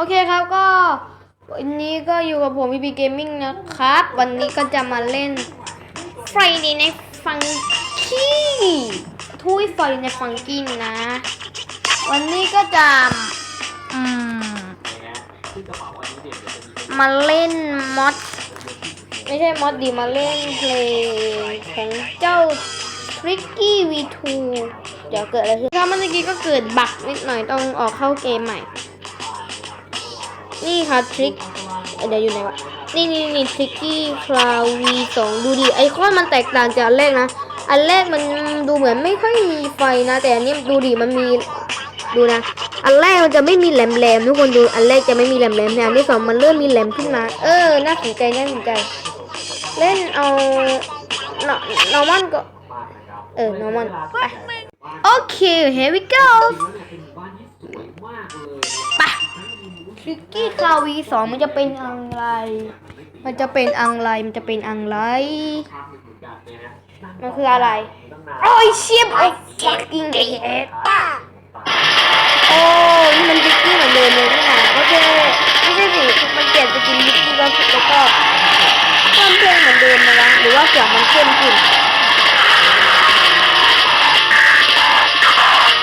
โอเคครับก็วันนี้ก็อยู่กับผม VP Gaming นะครับ วันนี้ก็จะมาเล่น Friday Night Funky ทุย Friday Night Funky นะ วันนี้ก็จะอืมมาเล่นมอดไม่ใช่มอดดีมาเล่นเพลงของเจ้า Tricky V2 เดี๋ยวเกิดอะไรขึ้นถ้าเมื่อกี้ก็เกิดบั๊กนิดหน่อยต้องออกเข้าเกมใหม่ นี่ค่ะทริคเดี๋ยวอยู่ไหนวะนี่นี่นี่ทริกกี้คลาวีสองดูดิไอคอนมันแตกต่างจากอันแรกนะ อันแรกมันดูเหมือนไม่ค่อยมีไฟนะ แต่อันนี้ดูดิมันมีดูนะ อันแรกมันจะไม่มีแหลมแหลมๆทุกคนดูอันแรกจะไม่มีแหลมแหลมแต่อันที่สองมันเริ่มมีแหลมขึ้นมา เออน่าสนใจน่าสนใจ เล่นเอานอร์มอนก็เออนอร์มอนไปโอเค here we go ทริกกี้คาวีสองมันจะเป็นอะไร มันจะเป็นอะไร มันจะเป็นอะไร มันคืออะไร โอ้ยเชียบโอ้ fucking head โอ้นี่มันดิกกี้เหมือนเดิมเลยนี่นะโอเคไม่ใช่สิมันเปลี่ยนสกินดิกกี้แล้วแล้วก็เพิ่มเพลงเหมือนเดิมนะวะหรือว่าเสียงมันเข้มขึ้น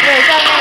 เลยชอบแม่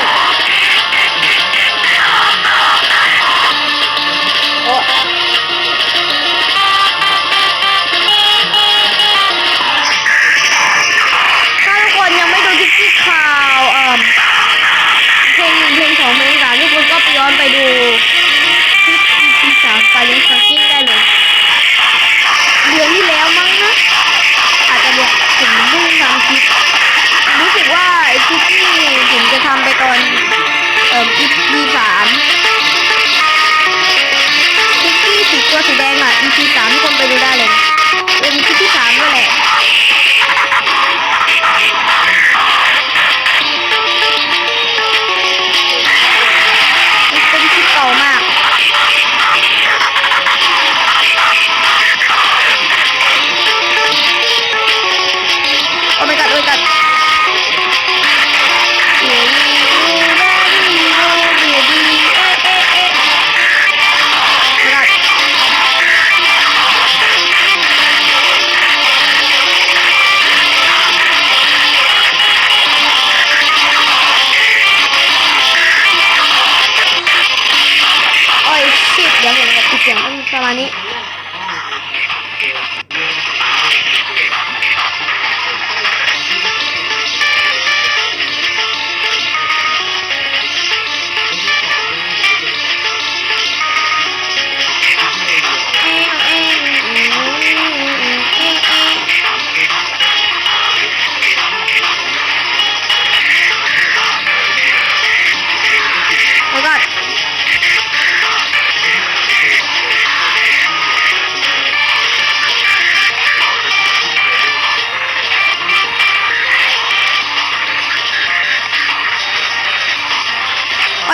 ดี๋ย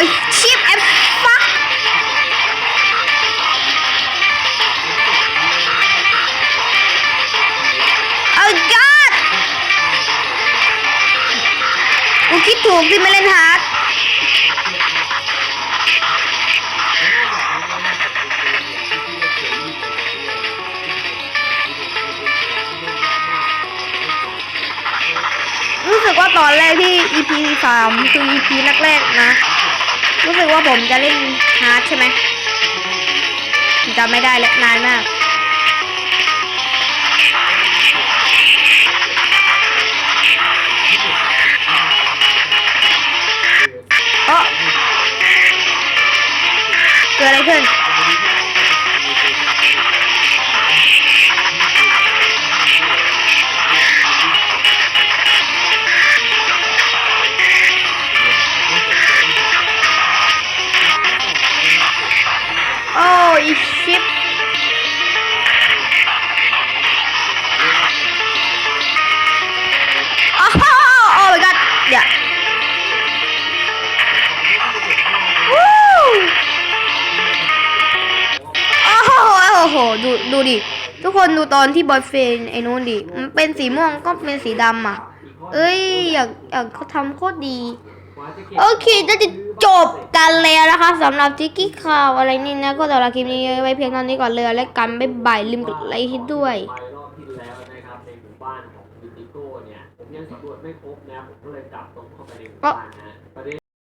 อยชิปแอปฟักโอ้ god กูคิดถูกที่ไม่เล่นฮาร์ดรู้สึกว่าตอนแรกที่ EP สามคือ EP แรกๆนะ รู้สึกว่าผมจะเล่นฮาร์ดใช่ไหมจำไม่ได้แล้วนานมากเอ้อเกิดอะไรขึ้น ดูดิ ทุกคนดูตอนที่บอยเฟนไอ้นู้นดิมันเป็นสีม่วงก็เป็นสีดำอะ เอ้ย อยากอยากเขาทำโคตรดี โอเคจะจะจบกันแล้วนะคะสำหรับทิกกี้ข่าวอะไรนี่นะ ก็สำหรับคลิปนี้ไว้เพียงเท่านี้ก่อนเลยและกันบ๊ายบายลืมกดไลค์ให้ด้วยไปรอบที่แล้วนะครับในหมู่บ้านของวิติโก้เนี่ยผมยังสำรวจไม่ครบนะผมก็เลยกลับตรงเข้าไปในหมู่บ้านนะ